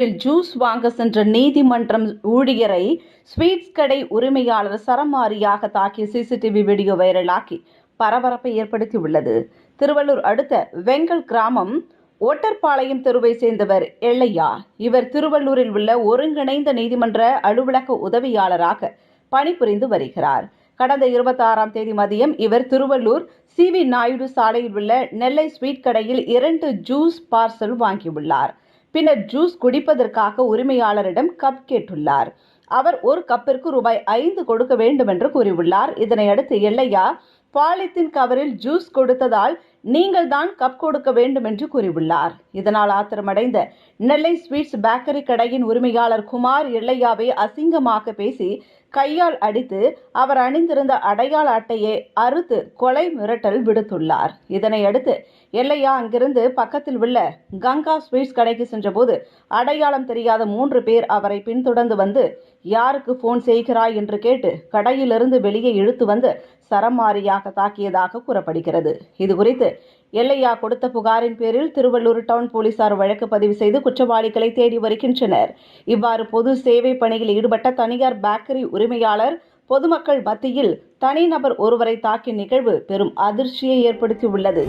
Juice வாங்க சென்ற நீதிமன்றம் ஊழியரை ஸ்வீட்ஸ் கடை உரிமையாளர் சரமாரியாக தாக்கிய சிசிடிவி வீடியோ வைரலாக்கி பரபரப்பை ஏற்படுத்தியுள்ளது. திருவள்ளூர் அடுத்த வெங்கல் கிராமம் ஒட்டர்பாளையம் தெருவை சேர்ந்தவர் எல்லையா. இவர் திருவள்ளூரில் உள்ள ஒருங்கிணைந்த நீதிமன்ற அலுவலக உதவியாளராக பணிபுரிந்து வருகிறார். கடந்த இருபத்தாறாம் தேதி மதியம் இவர் திருவள்ளூர் சி வி நாயுடு சாலையில் உள்ள நெல்லை ஸ்வீட் கடையில் இரண்டு ஜூஸ் பார்சல் வாங்கியுள்ளார். பின்னர் ஜூஸ் குடிப்பதற்காக உரிமையாளரிடம் கப் கேட்டுள்ளார். அவர் ஒரு கப்பிற்கு ரூபாய் ஐந்து கொடுக்க வேண்டும் என்று கூறியுள்ளார் இதனையடுத்து எல்லையா பாலித்தீன் கவரில் ஜூஸ் கொடுத்ததால் நீங்கள் தான் கப் கொடுக்க வேண்டும் என்று கூறியுள்ளார். இதனால் ஆத்திரமடைந்த நெல்லை ஸ்வீட்ஸ் பேக்கரி கடையின் உரிமையாளர் குமார் எல்லையாவை அசிங்கமாக பேசி கையால் அடித்து அவர் அணிந்திருந்த அடையாள அட்டையை அறுத்து கொலை மிரட்டல் விடுத்துள்ளார். இதனையடுத்து எல்லையா அங்கிருந்து பக்கத்தில் உள்ள கங்கா ஸ்வீட்ஸ் கடைக்கு சென்றபோது அடையாளம் தெரியாத மூன்று பேர் அவரை பின்தொடர்ந்து வந்து யாருக்கு போன் செய்கிறாய்? என்று கேட்டு கடையிலிருந்து வெளியே இழுத்து வந்து சரமாரியாக தாக்கியதாக கூறப்படுகிறது. இது குறித்து எல்லையா கொடுத்த புகாரின் பேரில் திருவள்ளூர் டவுன் போலீசார் வழக்கு பதிவு செய்து குற்றவாளிகளை தேடி வருகின்றனர். இவ்வாறு பொது சேவை பணியில் ஈடுபட்ட தனியார் பேக்கரி உரிமையாளர் பொதுமக்கள் மத்தியில் தனிநபர் ஒருவரை தாக்கிய நிகழ்வு பெரும் அதிர்ச்சியை ஏற்படுத்தியுள்ளது.